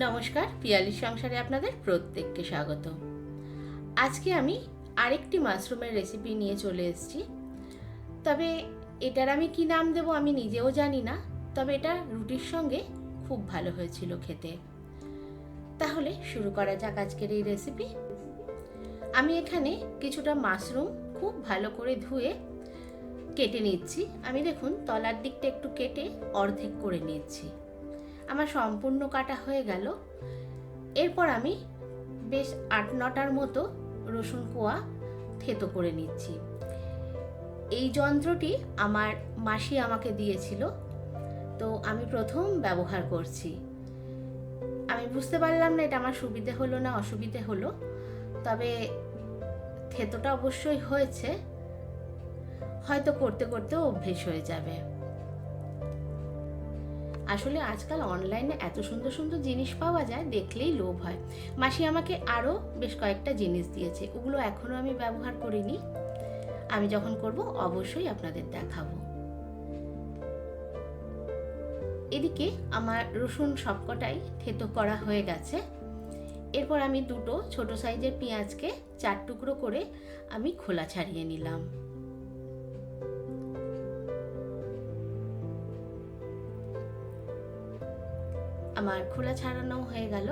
নমস্কার পিয়ালির সংসারে আপনাদের প্রত্যেককে স্বাগত। আজকে আমি আরেকটি মাশরুমের রেসিপি নিয়ে চলে এসেছি। তবে এটার আমি কি নাম দেব আমি নিজেও জানি না, তবে এটা রুটির সঙ্গে খুব ভালো হয়েছিল খেতে। তাহলে শুরু করা যাক আজকের এই রেসিপি আমি এখানে কিছুটা মাশরুম খুব ভালো করে ধুয়ে কেটে নিচ্ছি। আমি দেখুন, তলার দিকটা একটু কেটে অর্ধেক করে নিচ্ছি। আমার সম্পূর্ণ কাটা হয়ে গেল। এরপর আমি বেশ আট নটার মতো রসুন কোয়া থেতো করে নিচ্ছি। এই যন্ত্রটি আমার মাসি আমাকে দিয়েছিল। তো আমি প্রথম ব্যবহার করছি। আমি বুঝতে পারলাম না এটা আমার সুবিধে হলো না অসুবিধে হলো। তবে থেতোটা অবশ্যই হয়েছে। হয়তো করতে করতে অভ্যেস হয়ে যাবে। আসলে আজকাল অনলাইনে এত সুন্দর সুন্দর জিনিস পাওয়া যায়, দেখলেই লোভ হয়। মাসি আমাকে আরও বেশ কয়েকটা জিনিস দিয়েছে, ওগুলো এখনও আমি ব্যবহার করিনি। আমি যখন করব, অবশ্যই আপনাদের দেখাবো। এদিকে আমার রসুন সবকটাই থেতো করা হয়ে গেছে। এরপর আমি দুটো ছোট সাইজের পেঁয়াজকে চার টুকরো করে আমি খোলা ছাড়িয়ে নিলাম। আমার খোলা ছাড়ানো হয়ে গেল।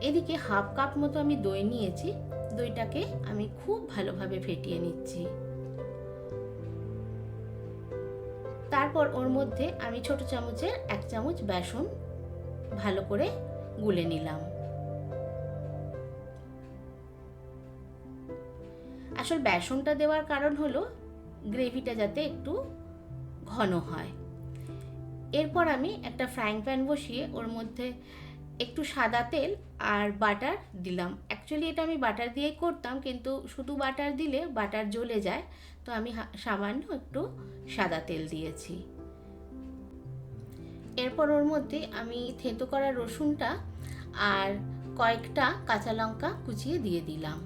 এদিকে হাফ কাপ মতো আমি দই নিয়েছি। দইটাকে আমি খুব ভালোভাবে ফেটিয়ে নিচ্ছি। তারপর ওর মধ্যে আমি ছোট চামচের এক চামচ বেসন ভালো করে গুলে নিলাম। আসল বেসনটা দেওয়ার কারণ হলো, গ্রেভিটা যাতে একটু ঘন হয়। এরপর আমি একটা ফ্রাইং প্যান বসিয়ে ওর মধ্যে একটু সাদা তেল আর বাটার দিলাম। অ্যাকচুয়ালি এটা আমি বাটার দিয়েই করতাম, কিন্তু শুধু বাটার দিলে বাটার জ্বলে যায়, তো আমি সামান্য একটু সাদা তেল দিয়েছি। এরপর ওর মধ্যে আমি থেতো করা রসুনটা আর কয়েকটা কাঁচা লঙ্কা কুচিয়ে দিয়ে দিলাম।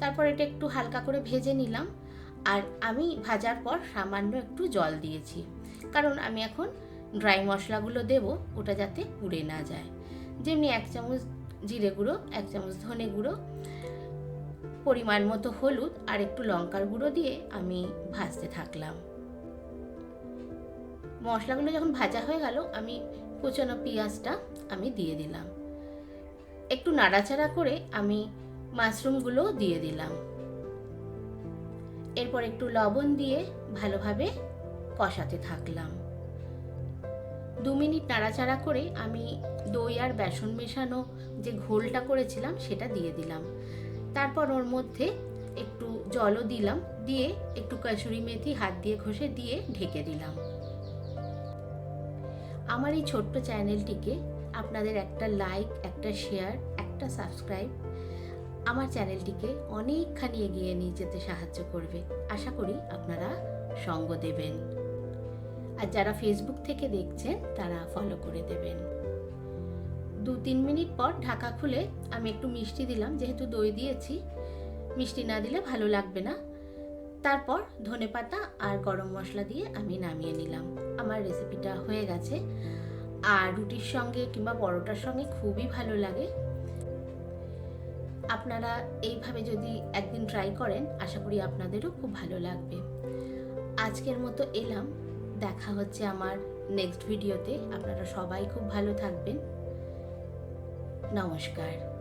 তারপর এটা একটু হালকা করে ভেজে নিলাম, আর আমি ভাজার পর সামান্য একটু জল দিয়েছি। কারণ আমি এখন ড্রাই মশলাগুলো দেব, ওটা যাতে পুড়ে না যায়। যেমনি এক চামচ জিরে গুঁড়ো, এক চামচ ধনে গুঁড়ো, পরিমাণ মতো হলুদ আর একটু লঙ্কার গুঁড়ো দিয়ে আমি ভাজতে থাকলাম। মশলাগুলো যখন ভাজা হয়ে গেল, আমি কুচানো পেঁয়াজটা আমি দিয়ে দিলাম। একটু নাড়াচাড়া করে আমি মাশরুমগুলো দিয়ে দিলাম। এরপর একটু লবণ দিয়ে ভালোভাবে কষাতে থাকলাম। দু মিনিট নাড়াচাড়া করে আমি দই আর বেসন মেশানো যে ঘোলটা করেছিলাম, সেটা দিয়ে দিলাম। তারপর ওর মধ্যে একটু জলও দিলাম, দিয়ে একটু কাসুরি মেথি হাত দিয়ে ঘষে দিয়ে ঢেকে দিলাম। আমার এই ছোট্ট চ্যানেলটিকে আপনাদের একটা লাইক, একটা শেয়ার, একটা সাবস্ক্রাইব আমার চ্যানেলটিকে অনেকখানি এগিয়ে নিয়ে যেতে সাহায্য করবে। আশা করি আপনারা সঙ্গ দেবেন। আর যারা ফেসবুক থেকে দেখছেন, তারা ফলো করে দেবেন। দু তিন মিনিট পর ঢাকা খুলে আমি একটু মিষ্টি দিলাম, যেহেতু দই দিয়েছি। মিষ্টি না দিলে ভালো লাগবে না। তারপর ধনে পাতা আর গরম মশলা দিয়ে আমি নামিয়ে নিলাম। আমার রেসিপিটা হয়ে গেছে। আর রুটির সঙ্গে কিংবা পরোটার সঙ্গে খুবই ভালো লাগে। আপনারা এইভাবে যদি একদিন ট্রাই করেন, আশা করি আপনাদেরও খুব ভালো লাগবে। আজকের মতো এলাম। দেখা হচ্ছে আমার নেক্সট ভিডিওতে আপনারা সবাই খুব ভালো থাকবেন। নমস্কার।